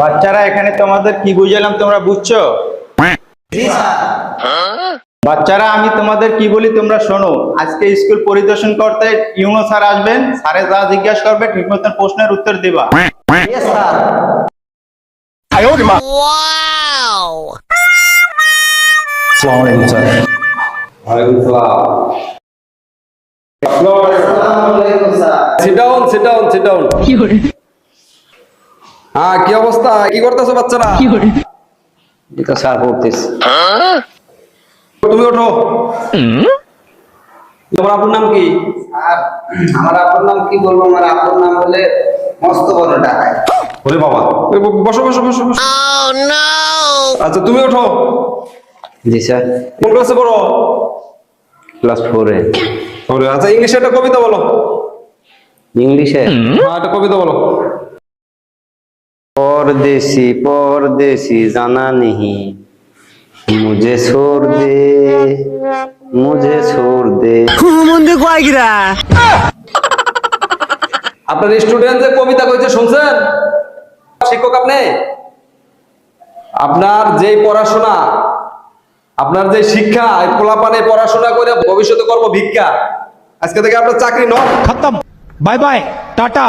বাচ্চারা এখানে তোমাদের কি বুঝালাম তোমরা বুঝছ? বাচ্চারা আমি তোমাদের কি বলি তোমরা শোনো। আজকে স্কুল পরিদর্শন করতে ইউনো স্যার আসবেন। স্যারে যা জিজ্ঞাসা করবে ঠিক মতন প্রশ্নের উত্তর দিবা। সিট হ্যাঁ কি অবস্থা? কি করতেছো বাচ্চারা? এটা স্যার পড়তেছি তুমি ওঠো। তোমার আপুর নাম কি? আর আমার আপুর নাম কি বলব? আমার আপুর নাম হলে মস্ত বড় টাকায় ওরে বাবা। বসো বসো বসো বসো। আচ্ছা তুমি ওঠো। জি স্যার। কোন ক্লাসে পড়ো? ক্লাস ফোরে ওরে আচ্ছা ইংলিশে একটা কবিতা বলো। ইংলিশে? হ্যাঁ একটা কবিতা বলো। পরদেশি পরদেশি জানা নেহি মুঝে ছোর দে মুঝে ছোর দে। মন্দে কয় আপনার স্টুডেন্ট যে কবিতা কইছে শুনছেন? শিক্ষক আপনি? আপনার যে পড়াশোনা আপনার যে শিক্ষা পোলাপানে পড়াশোনা করে ভবিষ্যতে করব ভিক্ষা আজকে থেকে আপনার চাকরি নয়। খতম। Bye bye tata.